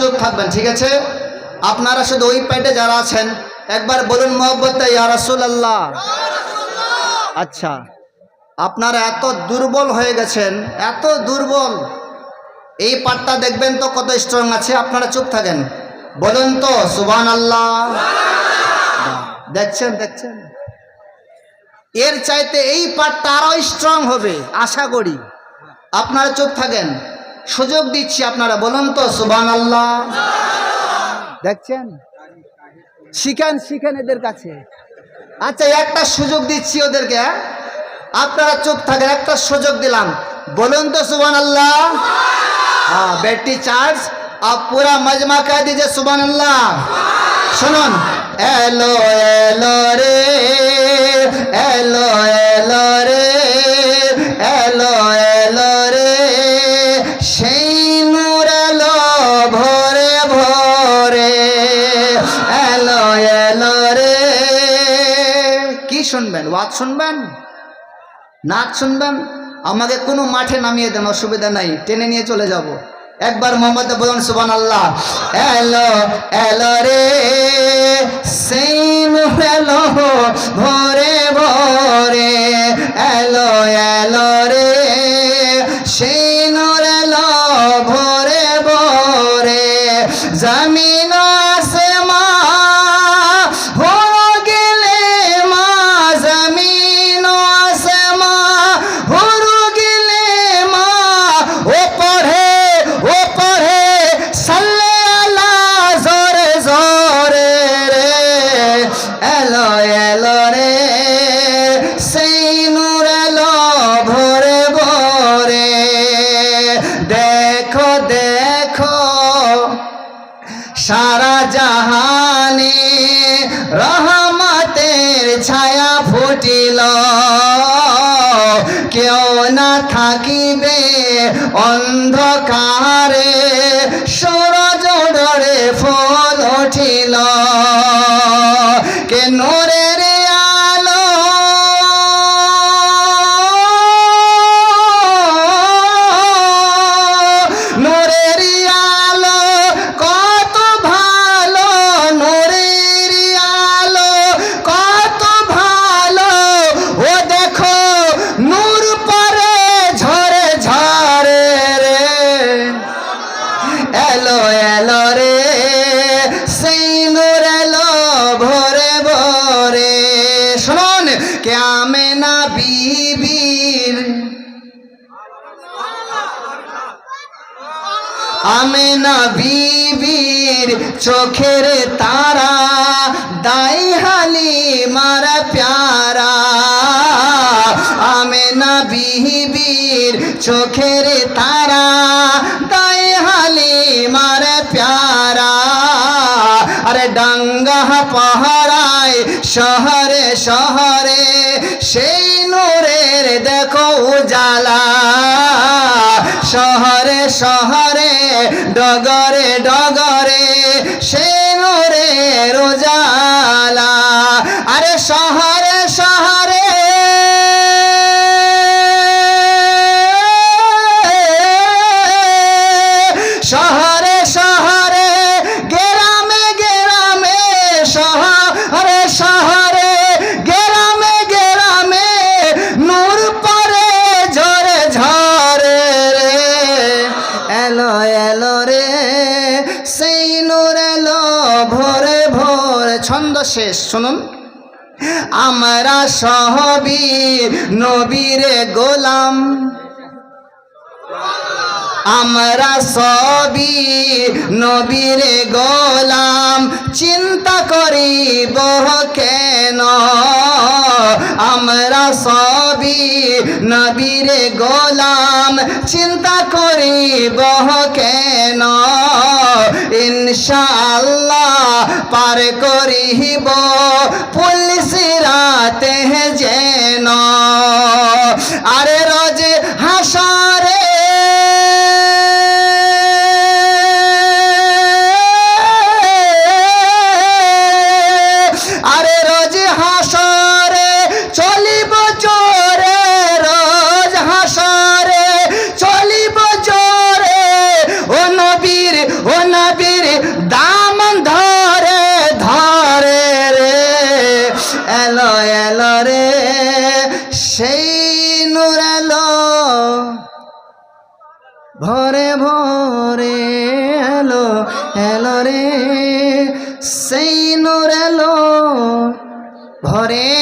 চুপ থাকবেন, ঠিক আছে? আপনারা শুধু ওই পাইটে যারা আছেন, একবার বলুন মোহব্বত ইয়া রাসূলুল্লাহ। আচ্ছা আপনারা এত দুর্বল হয়ে গেছেন, এত দুর্বল। এই পাটটা দেখবেন তো কত স্ট্রং আছে, আপনারা চুপ থাকেন। বলুন তো সুবান আল্লাহ দেখছেন দেখছেন? এর চাইতে এই পাটটা আরও স্ট্রং হবে, আশা করি। আপনারা চুপ থাকেন। সুযোগ দিচ্ছি আপনারা বলুন তো সুবান আল্লাহ দেখছেন শিখেন শিখেন এদের কাছে আচ্ছা একটা সুযোগ দিচ্ছি ওদেরকে হ্যাঁ? আপনারা চুপ থাকেন একটা সুযোগ দিলাম বলুন তো সুবান আল্লাহ हाँ बैटरी चार्ज अब पूरा मजमा कह दीजिए सुबह अल्लाह सुनन एलो एलो रे শুনবেন, ওয়াজ শুনবেন? নাচ শুনবেন? আমাকে কোনো মাঠে নামিয়ে দেন, অসুবিধা নাই, টেনে নিয়ে চলে যাব। একবার মোহাম্মদ বলুন সুবান আল্লাহ এলো এলো রে, সেম হেলো, ভোরে ভোরে। ফুটিল কেউ না থাকিবে অন্ধকারে সূরজ ডরে ফুল উঠিল। কে আমেনা বিবির চোখের তারা, দাই হালি মারা প্যারা আমেনা বিবির চোখের তারা, দাই হালি মারা প্যারা। আরে ডাঙ্গা পাহারায় শহরে শহরে, সেই নূরের দেখো উজালা। শহরে শহরে ডগরে ডগরে সে নরে রোজালা। আরে শহরে শহরে। শহরে ছন্দ শেষ, শুনুন। আমরা সহবি নবীরে গোলাম। আমরা সবই নবীরে গোলাম। চিন্তা করিব কেন? আমরা সবই নবীরে গোলাম। চিন্তা করিব কেন? ইনশাআল্লাহ পার করিব পুলিশ রাতে যেন। আরে রোজ হাসারে এলো রে সেই নূর এলো ভরে